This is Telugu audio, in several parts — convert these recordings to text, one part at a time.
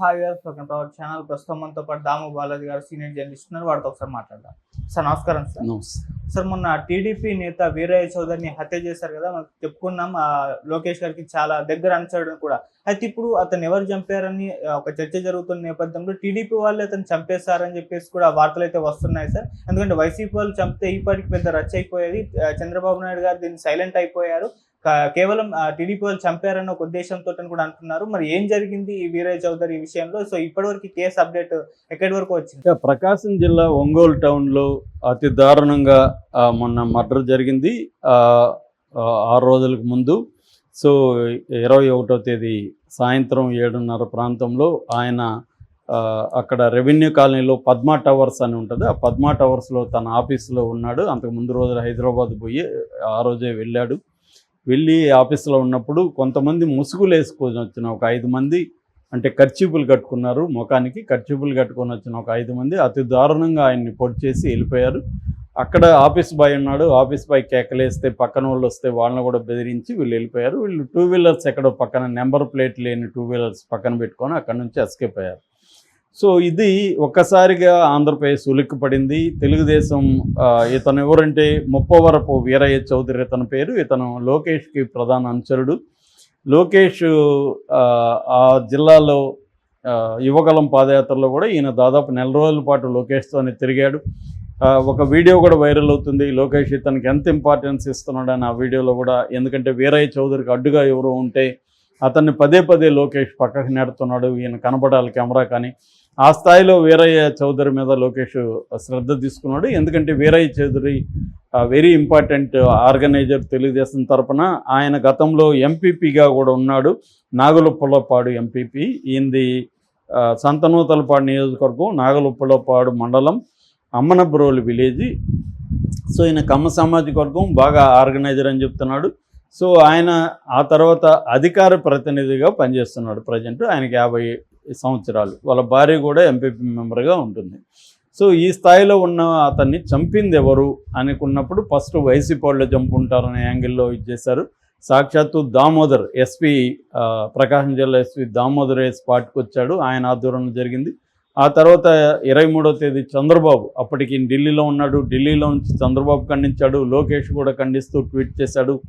Hi welcome to our channel. ప్రస్తుతం మనతో పాటు దాము బాలాజీ గారు సీనియర్ జర్నలిస్ట్ ఉన్నారు. వాడితో ఒకసారి మాట్లాడదాం. సార్ నమస్కారం సార్. సార్ మొన్న టీడీపీ నేత వీరయ్య చౌదరిని హత్య చేశారు కదా మనం చెప్పుకున్నాం. ఆ లోకేష్ గారికి చాలా దగ్గర అనుచరుడు కూడా. అయితే ఇప్పుడు అతను ఎవరు చంపారని ఒక చర్చ జరుగుతున్న నేపథ్యంలో టీడీపీ వాళ్ళు అతను చంపేశారని చెప్పేసి కూడా వార్తలు అయితే వస్తున్నాయి సార్. ఎందుకంటే వైసీపీ వాళ్ళు చంపితే ఈ పాటికి పెద్ద రచ్చ అయిపోయేది. చంద్రబాబు నాయుడు గారు దీన్ని సైలెంట్ అయిపోయారు. కేవలం ఆ, టీడీపీ వాళ్ళు చంపారన్న ఒక ఉద్దేశంతో కూడా అంటున్నారు. మరి ఏం జరిగింది ఈ వీరయ్య చౌదరి విషయంలో? సో ఇప్పటివరకు కేసు అప్డేట్ ఎక్కడి వరకు వచ్చింది? ప్రకాశం జిల్లా ఒంగోలు టౌన్లో అతి దారుణంగా మొన్న మర్డర్ జరిగింది. ఆరు రోజులకు ముందు. సో ఇరవై ఒకటో తేదీ సాయంత్రం ఏడున్నర ప్రాంతంలో ఆయన అక్కడ రెవెన్యూ కాలనీలో పద్మా టవర్స్ అని ఉంటుంది. ఆ పద్మా టవర్స్లో తన ఆఫీస్లో ఉన్నాడు. అంతకు ముందు రోజు హైదరాబాద్ పోయి ఆ రోజే వెళ్ళాడు. వెళ్ళి ఆఫీస్లో ఉన్నప్పుడు కొంతమంది ముసుగులు వేసుకొని వచ్చిన ఒక ఐదు మంది అంటే ఖర్చీపులు కట్టుకున్నారు. ముఖానికి ఖర్చీపులు కట్టుకొని వచ్చిన ఒక ఐదు మంది అతి దారుణంగా ఆయన్ని పొడి చేసి వెళ్ళిపోయారు. అక్కడ ఆఫీస్ బాయ్ ఉన్నాడు. ఆఫీస్ బాయ్ కేకలేస్తే పక్కన వాళ్ళు వస్తే వాళ్ళని కూడా బెదిరించి వీళ్ళు వెళ్ళిపోయారు. వీళ్ళు టూ వీలర్స్ ఎక్కడో పక్కన నెంబర్ ప్లేట్ లేని టూ వీలర్స్ పక్కన పెట్టుకొని అక్కడ నుంచి ఎస్కేప్ అయ్యారు. సో ఇది ఒక్కసారిగా ఆంధ్రప్రదేశ్ ఉలిక్కిపడింది. తెలుగుదేశం ఇతను ఎవరంటే ముప్పవరపు వీరయ్య చౌదరి ఇతని పేరు. ఇతను లోకేష్కి ప్రధాన అనుచరుడు. లోకేష్ ఆ, జిల్లాలో ఆ, యువగలం పాదయాత్రలో కూడా ఈయన దాదాపు నెల రోజుల పాటు లోకేష్తోనే తిరిగాడు. ఒక వీడియో కూడా వైరల్ అవుతుంది. లోకేష్ ఇతనికి ఎంత ఇంపార్టెన్స్ ఇస్తున్నాడని ఆ వీడియోలో కూడా. ఎందుకంటే వీరయ్య చౌదరికి అడ్డుగా ఎవరు ఉంటే అతన్ని పదే పదే లోకేష్ పక్కకు నెడుతున్నాడు. ఈయన కనబడాలి కెమెరా కానీ. ఆ స్థాయిలో వీరయ్య చౌదరి మీద లోకేష్ శ్రద్ధ తీసుకున్నాడు. ఎందుకంటే Veeraiah Chowdary very important organizer Telugu Desam తరపున. ఆయన గతంలో ఎంపీపీగా కూడా ఉన్నాడు. నాగలుప్పలపాడు ఎంపీపీ ఈయనది సంతనూతలపాడు నియోజకవర్గం నాగలుప్పలపాడు మండలం అమ్మనబ్రోలు విలేజ్. సో ఈయన కమ్మ సామాజిక వర్గం బాగా ఆర్గనైజర్ అని చెప్తున్నాడు. సో ఆయన ఆ తర్వాత అధికార ప్రతినిధిగా పనిచేస్తున్నాడు ప్రజెంట్. ఆయనకి యాభై సంవత్సరాలు. వాళ్ళ భార్య కూడా ఎంపీపీ మెంబర్గా ఉంటుంది. సో ఈ స్థాయిలో ఉన్న అతన్ని చంపింది ఎవరు అనుకున్నప్పుడు ఫస్ట్ వైసీపీ వాళ్ళు చంపుంటారనే యాంగిల్లో ఇచ్చేశారు సాక్షాత్తు దామోదర్ ఎస్పీ ప్రకాశం జిల్లా ఎస్పీ దామోదర్ ఎస్ పార్టీకి వచ్చాడు. ఆయన ఆధ్వర్యంలో జరిగింది. ఆ తర్వాత ఇరవై మూడో తేదీ చంద్రబాబు అప్పటికి ఢిల్లీలో ఉన్నాడు. ఢిల్లీలో నుంచి చంద్రబాబు ఖండించాడు. లోకేష్ కూడా ఖండిస్తూ ట్వీట్ చేశాడు.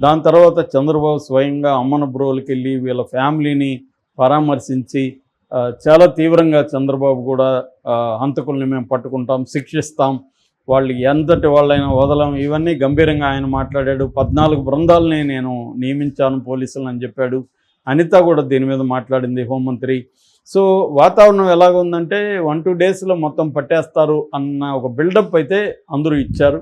దాని తర్వాత చంద్రబాబు స్వయంగా అమ్మన బ్రోలకి వెళ్ళి వీళ్ళ ఫ్యామిలీని పరామర్శించి చాలా తీవ్రంగా చంద్రబాబు కూడా హంతకుల్ని మేము పట్టుకుంటాం శిక్షిస్తాం. వాళ్ళు ఎంతటి వాళ్ళైనా వదలం. ఇవన్నీ గంభీరంగా ఆయన మాట్లాడాడు. పద్నాలుగు బృందాలని నేను నియమించాను పోలీసులు అని చెప్పాడు. అనిత కూడా దీని మీద మాట్లాడింది హోంమంత్రి. సో వాతావరణం ఎలాగుందంటే వన్ టూ డేస్లో మొత్తం పట్టేస్తారు అన్న ఒక బిల్డప్ అయితే అందరూ ఇచ్చారు.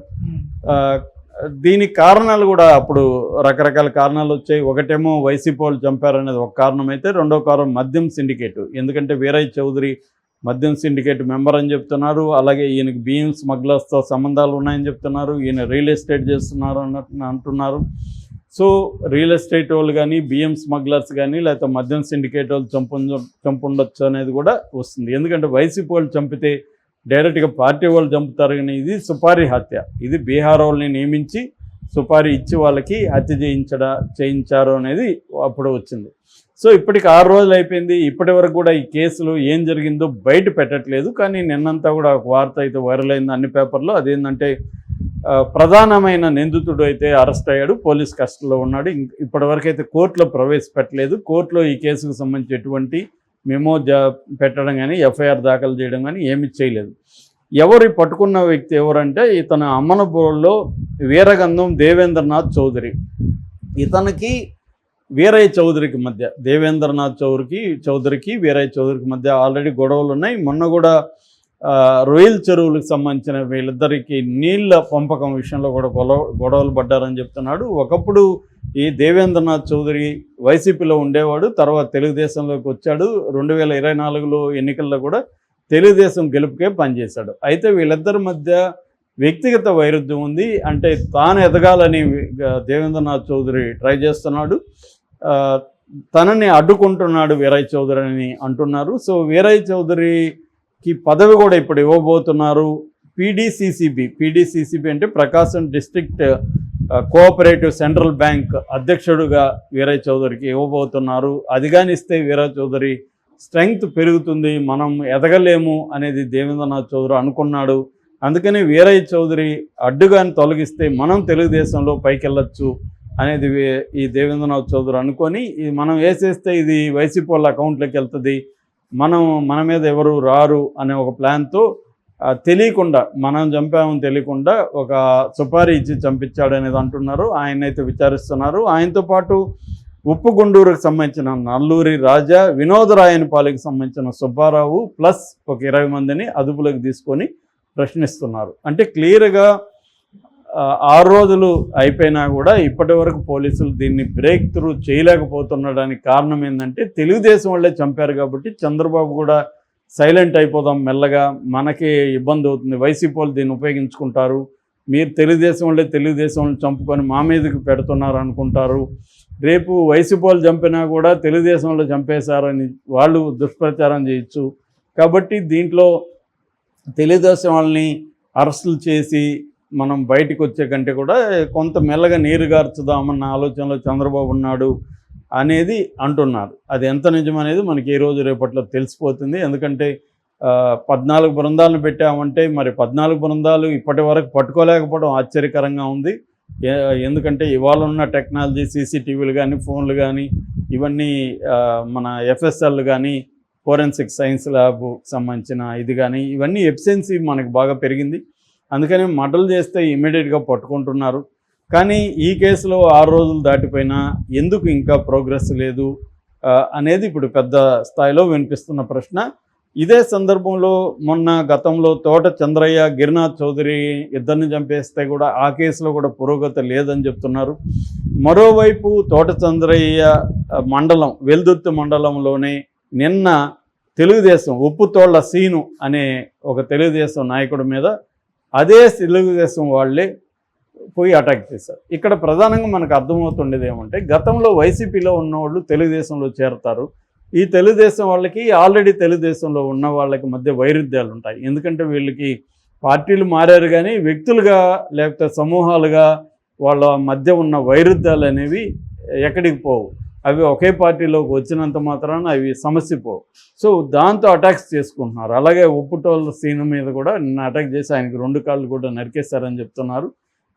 దీనికి కారణాలు కూడా అప్పుడు రకరకాల కారణాలు వచ్చాయి. ఒకటేమో వైసీపీ వాళ్ళు చంపారనేది ఒక కారణం అయితే రెండో కారణం మద్యం సిండికేట్. ఎందుకంటే వీరయ్య చౌదరి మద్యం సిండికేట్ మెంబర్ అని చెప్తున్నారు. అలాగే ఈయనకి బియ్యం స్మగ్లర్స్తో సంబంధాలు ఉన్నాయని చెప్తున్నారు. ఈయన రియల్ ఎస్టేట్ చేస్తున్నారు అన్నట్టు అంటున్నారు. సో రియల్ ఎస్టేట్ వాళ్ళు కానీ బియ్యం స్మగ్లర్స్ కానీ లేకపోతే మద్యం సిండికేట్ వాళ్ళు చంపు చంపుండొచ్చు అనేది కూడా వస్తుంది. ఎందుకంటే వైసీపీ వాళ్ళు చంపితే డైరెక్ట్గా పార్టీ వాళ్ళు చంపుతారు కానీ ఇది సుపారీ హత్య. ఇది బీహార్ వాళ్ళని నియమించి సుపారీ ఇచ్చి వాళ్ళకి హత్య చేయించడా చేయించారు అనేది అప్పుడు వచ్చింది. సో ఇప్పటికి ఆరు రోజులు అయిపోయింది. ఇప్పటి వరకు కూడా ఈ కేసులు ఏం జరిగిందో బయట పెట్టట్లేదు. కానీ నిన్నంతా కూడా ఒక వార్త అయితే వైరల్ అయింది అన్ని పేపర్లో. అదేంటంటే ప్రధానమైన నిందితుడు అయితే అరెస్ట్ అయ్యాడు. పోలీస్ కస్టడీలో ఉన్నాడు. ఇప్పటివరకు అయితే కోర్టులో ప్రవేశపెట్టలేదు. కోర్టులో ఈ కేసుకు సంబంధించి ఎటువంటి మేమో పెట్టడం కానీ ఎఫ్ఐఆర్ దాఖలు చేయడం కానీ ఏమి చేయలేదు. ఎవరు పట్టుకున్న వ్యక్తి ఎవరంటే ఇతను అమ్మనపూర్లో వీరగంధం దేవేంద్రనాథ్ చౌదరి. ఇతనికి వీరయ్య చౌదరికి మధ్య దేవేంద్రనాథ్ చౌదరికి చౌదరికి వీరయ్య చౌదరికి మధ్య ఆల్రెడీ గొడవలు ఉన్నాయి. మొన్న కూడా రొయ్యల చెరువులకు సంబంధించిన వీళ్ళిద్దరికి నీళ్ళ పంపకం విషయంలో కూడా గొడవ గొడవలు పడ్డారని చెప్తున్నాడు. ఒకప్పుడు ఈ దేవేంద్రనాథ్ చౌదరి వైసీపీలో ఉండేవాడు తర్వాత తెలుగుదేశంలోకి వచ్చాడు. రెండు వేల ఇరవై నాలుగులో ఎన్నికల్లో కూడా తెలుగుదేశం గెలుపుకే పనిచేశాడు. అయితే వీళ్ళిద్దరి మధ్య వ్యక్తిగత వైరుధ్యం ఉంది. అంటే తాను ఎదగాలని దేవేంద్రనాథ్ చౌదరి ట్రై చేస్తున్నాడు. తనని అడ్డుకుంటున్నాడు వీరయ్య చౌదరి అని అంటున్నారు. సో వీరయ్య కి పదవి కూడా ఇప్పుడు ఇవ్వబోతున్నారు. పీడీసీసీబీ పీడీసీసీబీ అంటే Prakasam district cooperative central bank అధ్యక్షుడుగా Veeraiah చౌదరికి ఇవ్వబోతున్నారు. అది ఇస్తే వీరయ్య చౌదరి స్ట్రెంగ్త్ పెరుగుతుంది మనం ఎదగలేము అనేది దేవేంద్రనాథ్ చౌదరి అనుకున్నాడు. అందుకని వీరయ్య చౌదరి అడ్డుగాని తొలగిస్తే మనం తెలుగుదేశంలో పైకెళ్ళచ్చు అనేది వే- ఈ దేవేంద్రనాథ్ చౌదరి అనుకొని మనం వేసేస్తే ఇది వైసీపీ వాళ్ళ అకౌంట్లోకి వెళ్తుంది. మనం మన మీద ఎవరు రారు అనే ఒక ప్లాన్తో తెలియకుండా మనం చంపామని తెలియకుండా ఒక సుపారీ ఇచ్చి చంపించాడు అనేది అంటున్నారు. ఆయన అయితే విచారిస్తున్నారు. ఆయనతో పాటు ఉప్పు గుండూరుకు సంబంధించిన నల్లూరి రాజా వినోదరాయనపాలికి సంబంధించిన సుబ్బారావు ప్లస్ ఒక ఇరవై మందిని అదుపులోకి తీసుకొని ప్రశ్నిస్తున్నారు. అంటే క్లియర్గా ఆరు రోజులు అయిపోయినా కూడా ఇప్పటి వరకు పోలీసులు దీన్ని బ్రేక్ త్రూ చేయలేకపోతుండడానికి కారణం ఏంటంటే తెలుగుదేశం వాళ్ళే చంపారు కాబట్టి చంద్రబాబు కూడా సైలెంట్ అయిపోదాం మెల్లగా. మనకి ఇబ్బంది అవుతుంది. వైసీపీ వాళ్ళు దీన్ని ఉపయోగించుకుంటారు. మీరు తెలుగుదేశం వాళ్ళే తెలుగుదేశం వాళ్ళు చంపుకొని మా మీదకి పెడుతున్నారు అనుకుంటారు. రేపు వైసీపీ వాళ్ళు చంపినా కూడా తెలుగుదేశం వాళ్ళు చంపేశారని వాళ్ళు దుష్ప్రచారం చేయొచ్చు. కాబట్టి దీంట్లో తెలుగుదేశం వాళ్ళని అరెస్టులు చేసి మనం బయటకు వచ్చే కంటే కూడా కొంత మెల్లగా నీరు గార్చుదామన్న ఆలోచనలో చంద్రబాబు ఉన్నాడు అనేది అంటున్నారు. అది ఎంత నిజం అనేది మనకి ఈ రోజు రేపట్లో తెలిసిపోతుంది. ఎందుకంటే పద్నాలుగు బృందాలను పెట్టామంటే మరి పద్నాలుగు బృందాలు ఇప్పటి వరకు పట్టుకోలేకపోవడం ఆశ్చర్యకరంగా ఉంది. ఎందుకంటే ఇవాళ ఉన్న టెక్నాలజీ సీసీటీవీలు కానీ ఫోన్లు కానీ ఇవన్నీ మన ఎఫ్ఎస్ఎల్ కానీ ఫోరెన్సిక్ సైన్స్ ల్యాబ్ సంబంధించిన ఇది కానీ ఇవన్నీ ఎఫిషియన్సీ మనకు బాగా పెరిగింది. అందుకని మటలు చేస్తే ఇమీడియట్గా పట్టుకుంటున్నారు. కానీ ఈ కేసులో ఆరు రోజులు దాటిపోయినా ఎందుకు ఇంకా ప్రోగ్రెస్ లేదు? అనేది ఇప్పుడు పెద్ద స్థాయిలో వినిపిస్తున్న ప్రశ్న. ఇదే సందర్భంలో మొన్న గతంలో తోట చంద్రయ్య గిరినాథ్ చౌదరి ఇద్దరిని చంపేస్తే కూడా ఆ కేసులో కూడా పురోగతి లేదని చెప్తున్నారు. మరోవైపు తోట చంద్రయ్య మండలం వెల్దుర్తి మండలంలోనే నిన్న తెలుగుదేశం ఉప్పుతోళ్ళ సీను అనే ఒక తెలుగుదేశం నాయకుడి మీద అదే తెలుగుదేశం వాళ్ళే పోయి అటాక్ చేశారు. ఇక్కడ ప్రధానంగా మనకు అర్థమవుతుండేది ఏమంటే గతంలో వైసీపీలో ఉన్నవాళ్ళు తెలుగుదేశంలో చేరతారు. ఈ తెలుగుదేశం వాళ్ళకి ఆల్రెడీ తెలుగుదేశంలో ఉన్న వాళ్ళకి మధ్య వైరుధ్యాలు ఉంటాయి. ఎందుకంటే వీళ్ళకి పార్టీలు మారారు కానీ వ్యక్తులుగా లేకపోతే సమూహాలుగా వాళ్ళ మధ్య ఉన్న వైరుధ్యాలు అనేవి ఎక్కడికి పోవు. అవి ఒకే పార్టీలోకి వచ్చినంత మాత్రాన అవి సమస్య పోవు. సో దాంతో అటాక్స్ చేసుకుంటున్నారు. అలాగే ఉప్పుటోళ్ళ సీన్ మీద కూడా నిన్న అటాక్ చేసి ఆయనకి రెండు కాళ్ళు కూడా నరికేశారని చెప్తున్నారు.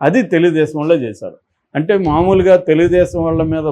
అది తెలుగుదేశం వాళ్ళే చేశారు. అంటే మామూలుగా తెలుగుదేశం వాళ్ళ మీద